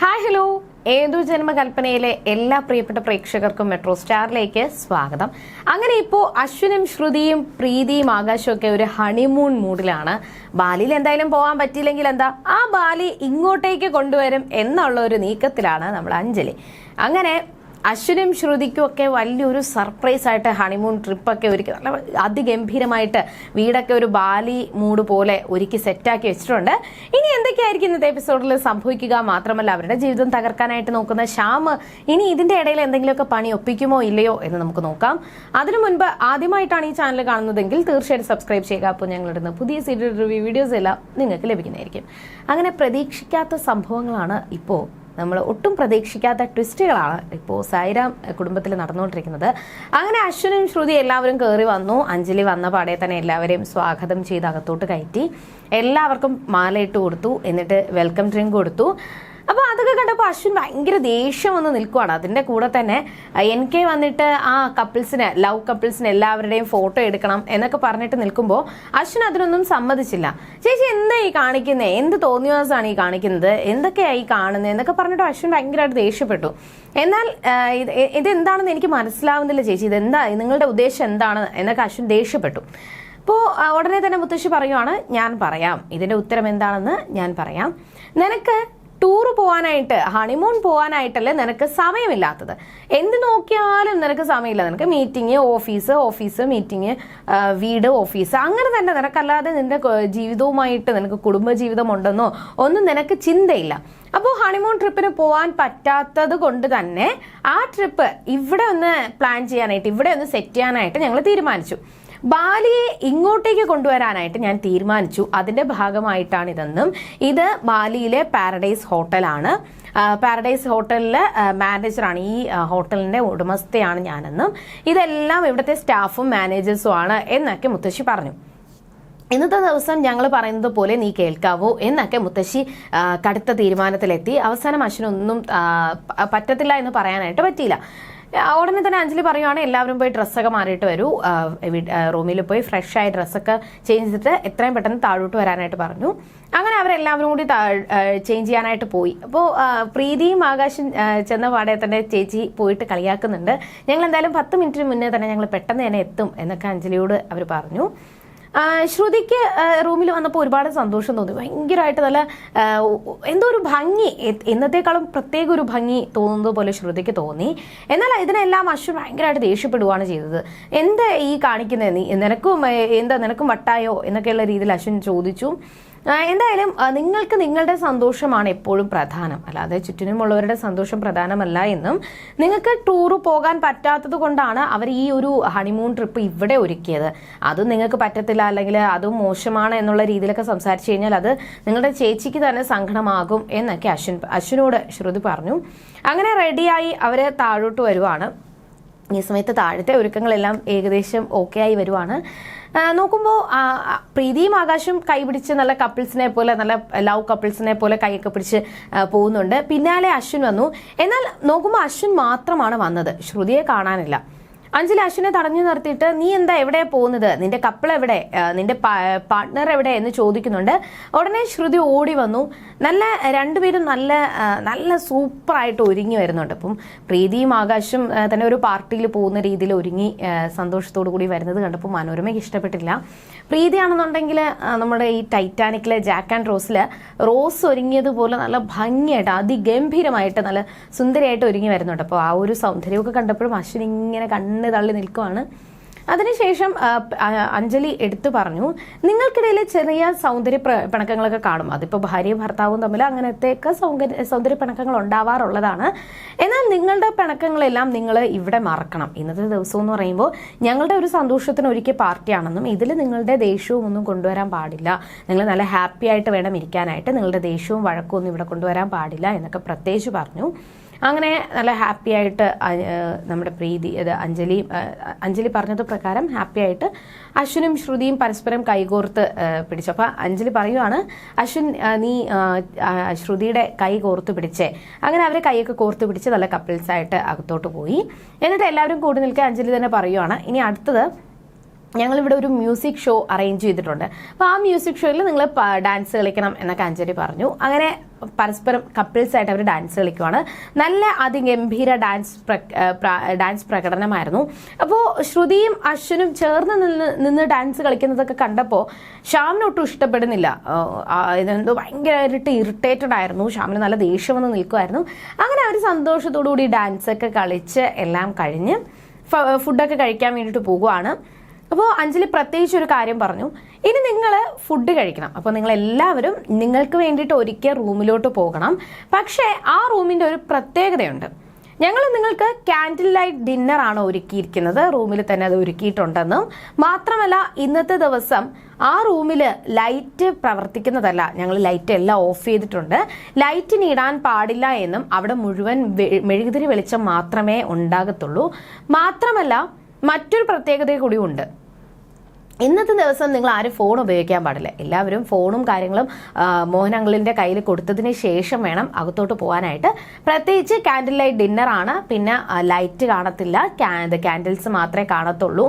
Hi hello ഏതു ജന്മകൽപ്പനയിലെ എല്ലാ പ്രിയപ്പെട്ട പ്രേക്ഷകർക്കും മെട്രോ സ്റ്റാറിലേക്ക് സ്വാഗതം. അങ്ങനെ ഇപ്പോൾ അശ്വിനും ശ്രുതിയും പ്രീതിയും ആകാശവും ഒക്കെ ഒരു ഹണിമൂൺ മൂഡിലാണ്. ബാലിയിൽ എന്തായാലും പോകാൻ പറ്റിയില്ലെങ്കിൽ എന്താ? ആ ബാലി ഇങ്ങോട്ടേക്ക് കൊണ്ടുവരും എന്നുള്ള ഒരു നീക്കത്തിലാണ് നമ്മൾ അഞ്ജലി. അങ്ങനെ അശ്വിനും ശ്രുതിക്കും ഒക്കെ വലിയൊരു സർപ്രൈസ് ആയിട്ട് ഹണിമൂൺ ട്രിപ്പ് ഒക്കെ ഒരുക്കി. നല്ല അതിഗംഭീരമായിട്ട് വീടൊക്കെ ഒരു ബാലി മൂഡ് പോലെ ഒരുക്കി സെറ്റാക്കി വെച്ചിട്ടുണ്ട്. ഇനി എന്തൊക്കെയായിരിക്കും ഇന്നത്തെ എപ്പിസോഡിൽ സംഭവിക്കുക? മാത്രമല്ല അവരുടെ ജീവിതം തകർക്കാനായിട്ട് നോക്കുന്ന ശ്യാം ഇനി ഇതിന്റെ ഇടയിൽ എന്തെങ്കിലുമൊക്കെ പണി ഒപ്പിക്കുമോ ഇല്ലയോ എന്ന് നമുക്ക് നോക്കാം. അതിനു മുൻപ് ആദ്യമായിട്ടാണ് ഈ ചാനൽ കാണുന്നതെങ്കിൽ തീർച്ചയായിട്ടും സബ്സ്ക്രൈബ് ചെയ്യുക. അപ്പോൾ ഞങ്ങളിടുന്ന പുതിയ സീരിയൽ റിവ്യൂ വീഡിയോസ് എല്ലാം നിങ്ങൾക്ക് ലഭിക്കുന്നതായിരിക്കും. അങ്ങനെ പ്രതീക്ഷിക്കാത്ത സംഭവങ്ങളാണ് ഇപ്പോൾ നമ്മൾ ഒട്ടും പ്രതീക്ഷിക്കാത്ത ട്വിസ്റ്റുകളാണ് ഇപ്പോൾ സായിരാം കുടുംബത്തിൽ നടന്നുകൊണ്ടിരിക്കുന്നത്. അങ്ങനെ അശ്വിനും ശ്രുതി എല്ലാവരും കയറി വന്നു. അഞ്ജലി വന്ന പാടെ തന്നെ എല്ലാവരെയും സ്വാഗതം ചെയ്ത് അകത്തോട്ട് കയറ്റി. എല്ലാവർക്കും മാലയിട്ട് കൊടുത്തു. എന്നിട്ട് വെൽക്കം ഡ്രിങ്ക് കൊടുത്തു. അപ്പോൾ അതൊക്കെ കണ്ടപ്പോൾ അശ്വിൻ ഭയങ്കര ദേഷ്യം വന്ന് നിൽക്കുവാണ്. അതിന്റെ കൂടെ തന്നെ എൻ കെ വന്നിട്ട് ആ കപ്പിൾസിന് ലവ് കപ്പിൾസിന് എല്ലാവരുടെയും ഫോട്ടോ എടുക്കണം എന്നൊക്കെ പറഞ്ഞിട്ട് നിൽക്കുമ്പോൾ അശ്വിൻ അതിനൊന്നും സമ്മതിച്ചില്ല. ചേച്ചി എന്താ ഈ കാണിക്കുന്നത് എന്ത് തോന്നിയാസാണ് ഈ കാണിക്കുന്നത്? എന്തൊക്കെയായി കാണുന്നത് എന്നൊക്കെ പറഞ്ഞിട്ട് അശ്വിൻ ഭയങ്കരമായിട്ട് ദേഷ്യപ്പെട്ടു. എന്നാൽ ഇത് ഇതെന്താണെന്ന് എനിക്ക് മനസ്സിലാവുന്നില്ല ചേച്ചി. ഇതെന്താ? നിങ്ങളുടെ ഉദ്ദേശം എന്താണ്? എന്നൊക്കെ അശ്വിൻ ദേഷ്യപ്പെട്ടു. അപ്പോൾ ഉടനെ തന്നെ മുത്തശ്ശി പറയുവാണ് ഞാൻ പറയാം. ഇതിന്റെ ഉത്തരം എന്താണെന്ന് ഞാൻ പറയാം. നിനക്ക് ടൂർ പോകാനായിട്ട് ഹണിമൂൺ പോകാനായിട്ടല്ലേ നിനക്ക് സമയമില്ലാത്തത്. എന്ത് നോക്കിയാലും നിനക്ക് സമയമില്ല. നിനക്ക് മീറ്റിംഗ് ഓഫീസ് ഓഫീസ് മീറ്റിംഗ് വീട് ഓഫീസ് അങ്ങനെ തന്നെ നിനക്കല്ലാതെ നിന്റെ ജീവിതവുമായിട്ട് നിനക്ക് കുടുംബ ജീവിതം ഉണ്ടെന്നോ ഒന്നും നിനക്ക് ചിന്തയില്ല. അപ്പോൾ ഹണിമൂൺ ട്രിപ്പിന് പോകാൻ പറ്റാത്തത് കൊണ്ട് തന്നെ ആ ട്രിപ്പ് ഇവിടെ ഒന്ന് പ്ലാൻ ചെയ്യാനായിട്ട് ഇവിടെ ഒന്ന് സെറ്റ് ചെയ്യാനായിട്ട് ഞങ്ങൾ തീരുമാനിച്ചു. ബാലിയെ ഇങ്ങോട്ടേക്ക് കൊണ്ടുവരാനായിട്ട് ഞാൻ തീരുമാനിച്ചു. അതിന്റെ ഭാഗമായിട്ടാണ് ഇതെന്നും ഇത് ബാലിയിലെ പാരഡൈസ് ഹോട്ടലാണ്. പാരഡൈസ് ഹോട്ടലിലെ മാനേജറാണ്. ഈ ഹോട്ടലിന്റെ ഉടമസ്ഥയാണ് ഞാനെന്നും. ഇതെല്ലാം ഇവിടുത്തെ സ്റ്റാഫും മാനേജേഴ്സും ആണ് എന്നൊക്കെ മുത്തശ്ശി പറഞ്ഞു. ഇന്നത്തെ ദിവസം ഞങ്ങൾ പറയുന്നത് പോലെ നീ കേൾക്കാവോ എന്നൊക്കെ മുത്തശ്ശി കടുത്ത തീരുമാനത്തിലെത്തി. അവസാനം അശ്വിനൊന്നും പറ്റത്തില്ല എന്ന് പറയാനായിട്ട് പറ്റിയില്ല. ഉടനെ തന്നെ അഞ്ജലി പറയുവാണ് എല്ലാവരും പോയി ഡ്രസ്സൊക്കെ മാറിയിട്ട് വരൂ. റൂമിൽ പോയി ഫ്രഷ് ആയ ഡ്രസ്സൊക്കെ ചേഞ്ച് ചെയ്തിട്ട് എത്രയും പെട്ടെന്ന് താഴോട്ട് വരാനായിട്ട് പറഞ്ഞു. അങ്ങനെ അവരെല്ലാവരും കൂടി ചേഞ്ച് ചെയ്യാനായിട്ട് പോയി. അപ്പോൾ പ്രീതിയും ആകാശം ചെന്ന പാടെ തന്നെ ചേച്ചി പോയിട്ട് കളിയാക്കുന്നുണ്ട്. ഞങ്ങൾ എന്തായാലും പത്ത് മിനിറ്റിന് മുന്നേ തന്നെ ഞങ്ങൾ പെട്ടെന്ന് തന്നെ എത്തും എന്നൊക്കെ അഞ്ജലിയോട് അവർ പറഞ്ഞു. ശ്രുതിക്ക് റൂമിൽ വന്നപ്പോൾ ഒരുപാട് സന്തോഷം തോന്നി. ഭയങ്കരമായിട്ട് നല്ല എന്തോ ഒരു ഭംഗി എന്നത്തേക്കാളും പ്രത്യേക ഒരു ഭംഗി തോന്നുന്നത് പോലെ ശ്രുതിക്ക് തോന്നി. എന്നാൽ ഇതിനെല്ലാം അശ്വിൻ ഭയങ്കരമായിട്ട് ദേഷ്യപ്പെടുകയാണ് ചെയ്തത്. എന്താ ഈ കാണിക്കുന്നത് നീ നിനക്കും എന്താ നിനക്കും വട്ടായോ? എന്നൊക്കെയുള്ള രീതിയിൽ അശ്വിൻ ചോദിച്ചു. എന്തായാലും നിങ്ങൾക്ക് നിങ്ങളുടെ സന്തോഷമാണ് എപ്പോഴും പ്രധാനം. അല്ലാതെ ചുറ്റിനുമുള്ളവരുടെ സന്തോഷം പ്രധാനമല്ല എന്നും. നിങ്ങൾക്ക് ടൂർ പോകാൻ പറ്റാത്തത് കൊണ്ടാണ് അവർ ഈ ഒരു ഹണിമൂൺ ട്രിപ്പ് ഇവിടെ ഒരുക്കിയത്. അതും നിങ്ങൾക്ക് പറ്റത്തില്ല അല്ലെങ്കിൽ അതും മോശമാണ് എന്നുള്ള രീതിയിലൊക്കെ സംസാരിച്ചു കഴിഞ്ഞാൽ അത് നിങ്ങളുടെ ചേച്ചിക്ക് തന്നെ സങ്കടമാകും എന്നൊക്കെ അശ്വിൻ അശ്വിനോട് ശ്രുതി പറഞ്ഞു. അങ്ങനെ റെഡിയായി അവർ താഴോട്ട് വരുവാണ്. ഈ സമയത്ത് താഴത്തെ ഒരുക്കങ്ങളെല്ലാം ഏകദേശം ഓക്കെ ആയി വരുവാണ്. നോക്കുമ്പോൾ പ്രീതിയും ആകാശും കൈപിടിച്ച് നല്ല കപ്പിൾസിനെ പോലെ നല്ല ലവ് കപ്പിൾസിനെ പോലെ കൈയൊക്കെ പിടിച്ച് പോകുന്നുണ്ട്. പിന്നാലെ അശ്വിൻ വന്നു. എന്നാൽ നോക്കുമ്പോൾ അശ്വിൻ മാത്രമാണ് വന്നത്. ശ്രുതിയെ കാണാനില്ല. അഞ്ജലി അശ്വിനെ തടഞ്ഞു നിർത്തിയിട്ട് നീ എന്താ എവിടെ പോകുന്നത്? നിന്റെ കപ്പിൾ എവിടെ? നിന്റെ പാർട്ട്ണർ എവിടെ എന്ന് ചോദിക്കുന്നുണ്ട്. ഉടനെ ശ്രുതി ഓടി വന്നു. നല്ല രണ്ടുപേരും നല്ല നല്ല സൂപ്പറായിട്ട് ഒരുങ്ങി വരുന്നുണ്ട്. അപ്പം പ്രീതിയും ആകാശും തന്നെ ഒരു പാർട്ടിയിൽ പോകുന്ന രീതിയിൽ ഒരുങ്ങി സന്തോഷത്തോടു കൂടി വരുന്നത് കണ്ടപ്പോൾ മനോരമയ്ക്ക് ഇഷ്ടപ്പെട്ടില്ല. പ്രീതിയാണെന്നുണ്ടെങ്കിൽ നമ്മുടെ ഈ ടൈറ്റാനിക്കിലെ ജാക്ക് ആൻഡ് റോസിൽ റോസ് ഒരുങ്ങിയതുപോലെ നല്ല ഭംഗിയായിട്ട് അതിഗംഭീരമായിട്ട് നല്ല സുന്ദരിയായിട്ട് ഒരുങ്ങി വരുന്നുണ്ട്. അപ്പോൾ ആ ഒരു സൗന്ദര്യമൊക്കെ കണ്ടപ്പോഴും അശ്വിൻ ഇങ്ങനെ കണ്ണ് തള്ളി നിൽക്കുവാണ്. അതിനുശേഷം അഞ്ജലി എടുത്തു പറഞ്ഞു നിങ്ങൾക്കിടയിൽ ചെറിയ സൗന്ദര്യ പിണക്കങ്ങളൊക്കെ കാണും. അതിപ്പോൾ ഭാര്യയും ഭർത്താവും തമ്മിൽ അങ്ങനത്തെയൊക്കെ സൗന്ദര്യ സൗന്ദര്യ പിണക്കങ്ങൾ ഉണ്ടാവാറുള്ളതാണ്. എന്നാൽ നിങ്ങളുടെ പിണക്കങ്ങളെല്ലാം നിങ്ങൾ ഇവിടെ മറക്കണം. ഇന്നത്തെ ദിവസം എന്ന് പറയുമ്പോൾ ഞങ്ങളുടെ ഒരു സന്തോഷത്തിന് ഒരിക്കൽ പാർട്ടിയാണെന്നും ഇതിൽ നിങ്ങളുടെ ദേഷ്യവും ഒന്നും കൊണ്ടുവരാൻ പാടില്ല. നിങ്ങൾ നല്ല ഹാപ്പി ആയിട്ട് വേണം ഇരിക്കാനായിട്ട്. നിങ്ങളുടെ ദേഷ്യവും വഴക്കവും ഒന്നും ഇവിടെ കൊണ്ടുവരാൻ പാടില്ല എന്നൊക്കെ പ്രത്യേകിച്ച് പറഞ്ഞു. അങ്ങനെ നല്ല ഹാപ്പി ആയിട്ട് നമ്മുടെ പ്രീതി അത് അഞ്ജലി അഞ്ജലി പറഞ്ഞത് പ്രകാരം ഹാപ്പി ആയിട്ട് അശ്വിനും ശ്രുതിയും പരസ്പരം കൈകോർത്ത് പിടിച്ചു. അപ്പോൾ അഞ്ജലി പറയുവാണ് അശ്വിൻ നീ ശ്രുതിയുടെ കൈ കോർത്ത് പിടിച്ചേ. അങ്ങനെ അവരെ കൈയൊക്കെ കോർത്ത് പിടിച്ച് നല്ല കപ്പിൾസായിട്ട് അകത്തോട്ട് പോയി. എന്നിട്ട് എല്ലാവരും കൂടി നിൽക്കുക അഞ്ജലി തന്നെ പറയുവാണ് ഇനി അടുത്തത് ഞങ്ങളിവിടെ ഒരു മ്യൂസിക് ഷോ അറേഞ്ച് ചെയ്തിട്ടുണ്ട്. അപ്പോൾ ആ മ്യൂസിക് ഷോയിൽ നിങ്ങൾ ഡാൻസ് കളിക്കണം എന്നൊക്കെ അഞ്ജലി പറഞ്ഞു. അങ്ങനെ പരസ്പരം കപ്പിൾസ് ആയിട്ട് അവർ ഡാൻസ് കളിക്കുവാണ്. നല്ല അതിഗംഭീര ഡാൻസ് ഡാൻസ് പ്രകടനമായിരുന്നു. അപ്പോൾ ശ്രുതിയും അശ്വനും ചേർന്ന് നിന്ന് നിന്ന് ഡാൻസ് കളിക്കുന്നതൊക്കെ കണ്ടപ്പോൾ ഷ്യാമിനൊട്ടും ഇഷ്ടപ്പെടുന്നില്ല. ഇതെന്തോ ഭയങ്കരമായിട്ട് ഇറിറ്റേറ്റഡ് ആയിരുന്നു. ഷ്യാമിന് നല്ല ദേഷ്യം വന്ന് നിൽക്കുമായിരുന്നു അങ്ങനെ അവർ സന്തോഷത്തോടു കൂടി ഡാൻസ് ഒക്കെ കളിച്ച് എല്ലാം കഴിഞ്ഞ് ഫുഡൊക്കെ കഴിക്കാൻ വേണ്ടിയിട്ട് പോകുവാണ് അപ്പോൾ അഞ്ജലി പ്രത്യേകിച്ച് ഒരു കാര്യം പറഞ്ഞു. ഇനി നിങ്ങൾ ഫുഡ് കഴിക്കണം. അപ്പോൾ നിങ്ങൾ എല്ലാവരും നിങ്ങൾക്ക് വേണ്ടിയിട്ട് ഒരിക്കൽ റൂമിലോട്ട് പോകണം. പക്ഷേ ആ റൂമിന്റെ ഒരു പ്രത്യേകതയുണ്ട്. ഞങ്ങൾ നിങ്ങൾക്ക് ക്യാൻഡിൽ ലൈറ്റ് ഡിന്നർ ആണ് ഒരുക്കിയിരിക്കുന്നത്. റൂമിൽ തന്നെ അത് ഒരുക്കിയിട്ടുണ്ടെന്നും. മാത്രമല്ല ഇന്നത്തെ ദിവസം ആ റൂമിൽ ലൈറ്റ് പ്രവർത്തിക്കുന്നതല്ല. ഞങ്ങൾ ലൈറ്റ് എല്ലാം ഓഫ് ചെയ്തിട്ടുണ്ട്. ലൈറ്റിന് ഇടാൻ പാടില്ല എന്നും അവിടെ മുഴുവൻ മെഴുകുതിരി വെളിച്ചം മാത്രമേ ഉണ്ടാകത്തുള്ളൂ. മാത്രമല്ല മറ്റൊരു പ്രത്യേകത കൂടിയുണ്ട് ഇന്നത്തെ ദിവസം നിങ്ങൾ ആരും ഫോൺ ഉപയോഗിക്കാൻ പാടില്ല. എല്ലാവരും ഫോണും കാര്യങ്ങളും മോഹനങ്ങളിന്റെ കയ്യിൽ കൊടുത്തതിന് ശേഷം വേണം അകത്തോട്ട് പോകാനായിട്ട്. പ്രത്യേകിച്ച് കാൻഡിൽ ലൈറ്റ് ഡിന്നറാണ് പിന്നെ ലൈറ്റ് കാണത്തില്ല. ക്യാൻഡിൽസ് മാത്രമേ കാണത്തുള്ളൂ.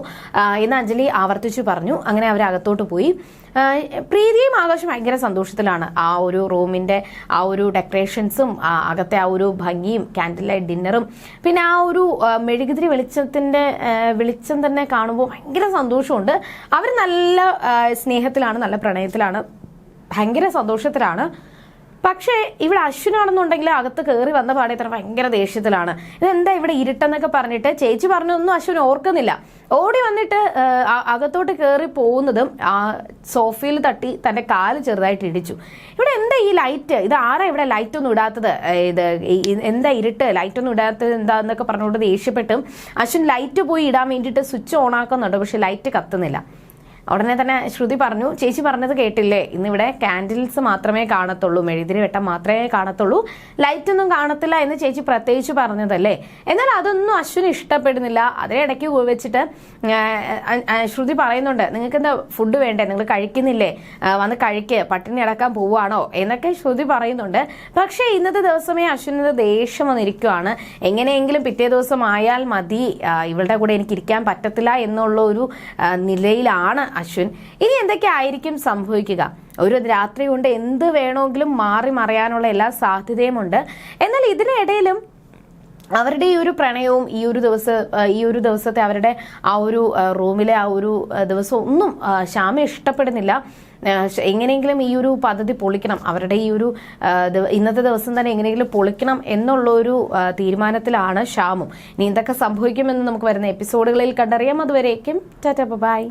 ഇന്ന് അഞ്ജലി ആവർത്തിച്ചു പറഞ്ഞു. അങ്ങനെ അവർ അകത്തോട്ട് പോയി. പ്രീതിയും ആകാശം ഭയങ്കര സന്തോഷത്തിലാണ്. ആ ഒരു റൂമിന്റെ ആ ഒരു ഡെക്കറേഷൻസും അകത്തെ ആ ഒരു ഭംഗിയും ക്യാൻഡിൽ ലൈറ്റ് ഡിന്നറും പിന്നെ ആ ഒരു മെഴുകുതിരി വെളിച്ചത്തിന്റെ വെളിച്ചം തന്നെ കാണുമ്പോൾ ഭയങ്കര സന്തോഷമുണ്ട്. അവർ നല്ല സ്നേഹത്തിലാണ് നല്ല പ്രണയത്തിലാണ് ഭയങ്കര സന്തോഷത്തിലാണ്. പക്ഷേ ഇവിടെ അശ്വിനാണെന്നുണ്ടെങ്കിൽ അകത്ത് കയറി വന്ന പാടെ ഇത്ര ഭയങ്കര ദേഷ്യത്തിലാണ്. ഇതെന്താ ഇവിടെ ഇരുട്ടെന്നൊക്കെ പറഞ്ഞിട്ട്? ചേച്ചി പറഞ്ഞൊന്നും അശ്വിൻ ഓർക്കുന്നില്ല. ഓടി വന്നിട്ട് അകത്തോട്ട് കയറി പോകുന്നതും ആ സോഫയിൽ തട്ടി തന്റെ കാൽ ചെറുതായിട്ട് ഇടിച്ചു. ഇവിടെ എന്താ ഈ ലൈറ്റ്? ഇത് ആരാ ഇവിടെ ലൈറ്റ് ഒന്നും ഇടാത്തത് ഇത് എന്താ ഇരുട്ട്? ലൈറ്റ് ഒന്നും ഇടാത്തത് എന്താന്നൊക്കെ പറഞ്ഞുകൊണ്ട് ദേഷ്യപ്പെട്ടും. അശ്വിൻ ലൈറ്റ് പോയി ഇടാൻ വേണ്ടിയിട്ട് സ്വിച്ച് ഓൺ ആക്കുന്നുണ്ട് പക്ഷെ ലൈറ്റ് കത്തുന്നില്ല. ഉടനെ തന്നെ ശ്രുതി പറഞ്ഞു ചേച്ചി പറഞ്ഞത് കേട്ടില്ലേ? ഇന്നിവിടെ കാൻഡിൽസ് മാത്രമേ കാണത്തുള്ളൂ. മെഴുതിരി വെട്ടം മാത്രമേ കാണത്തുള്ളൂ. ലൈറ്റ് ഒന്നും കാണത്തില്ല എന്ന് ചേച്ചി പ്രത്യേകിച്ച് പറഞ്ഞതല്ലേ? എന്നാൽ അതൊന്നും അശ്വിന് ഇഷ്ടപ്പെടുന്നില്ല. അതേ ഇടയ്ക്ക് വെച്ചിട്ട് ശ്രുതി പറയുന്നുണ്ട് നിങ്ങൾക്ക് എന്താ ഫുഡ് വേണ്ടേ? നിങ്ങൾ കഴിക്കുന്നില്ലേ? വന്ന് കഴിക്ക്. പട്ടിണി അടക്കാൻ പോവുകയാണോ? എന്നൊക്കെ ശ്രുതി പറയുന്നുണ്ട്. പക്ഷേ ഇന്നത്തെ ദിവസമേ അശ്വിന് ദേഷ്യം വന്നിരിക്കുവാണ്. എങ്ങനെയെങ്കിലും പിറ്റേ ദിവസം ആയാൽ മതി. ഇവളുടെ കൂടെ എനിക്ക് ഇരിക്കാൻ പറ്റത്തില്ല എന്നുള്ള ഒരു നിലയിലാണ് അശ്വിൻ. ഇനി എന്തൊക്കെ ആയിരിക്കും സംഭവിക്കുക? ഒരു രാത്രി കൊണ്ട് എന്ത് വേണമെങ്കിലും മാറി മറയാനുള്ള എല്ലാ സാധ്യതയുമുണ്ട്. എന്നാൽ ഇതിനിടയിലും അവരുടെ ഈ ഒരു പ്രണയവും ഈ ഒരു ദിവസം ഈ ഒരു ദിവസത്തെ അവരുടെ ആ ഒരു റൂമിലെ ആ ഒരു ദിവസം ഒന്നും ശ്യാമ ഇഷ്ടപ്പെടുന്നില്ല. എങ്ങനെയെങ്കിലും ഈ ഒരു പദ്ധതി പൊളിക്കണം. അവരുടെ ഈ ഒരു ഇന്നത്തെ ദിവസം തന്നെ എങ്ങനെയെങ്കിലും പൊളിക്കണം എന്നുള്ള ഒരു തീരുമാനത്തിലാണ് ശ്യാമും. ഇനി എന്തൊക്കെ സംഭവിക്കുമെന്ന് നമുക്ക് വരുന്ന എപ്പിസോഡുകളിൽ കണ്ടറിയാം. അതുവരേക്കും ടാറ്റ ബൈ.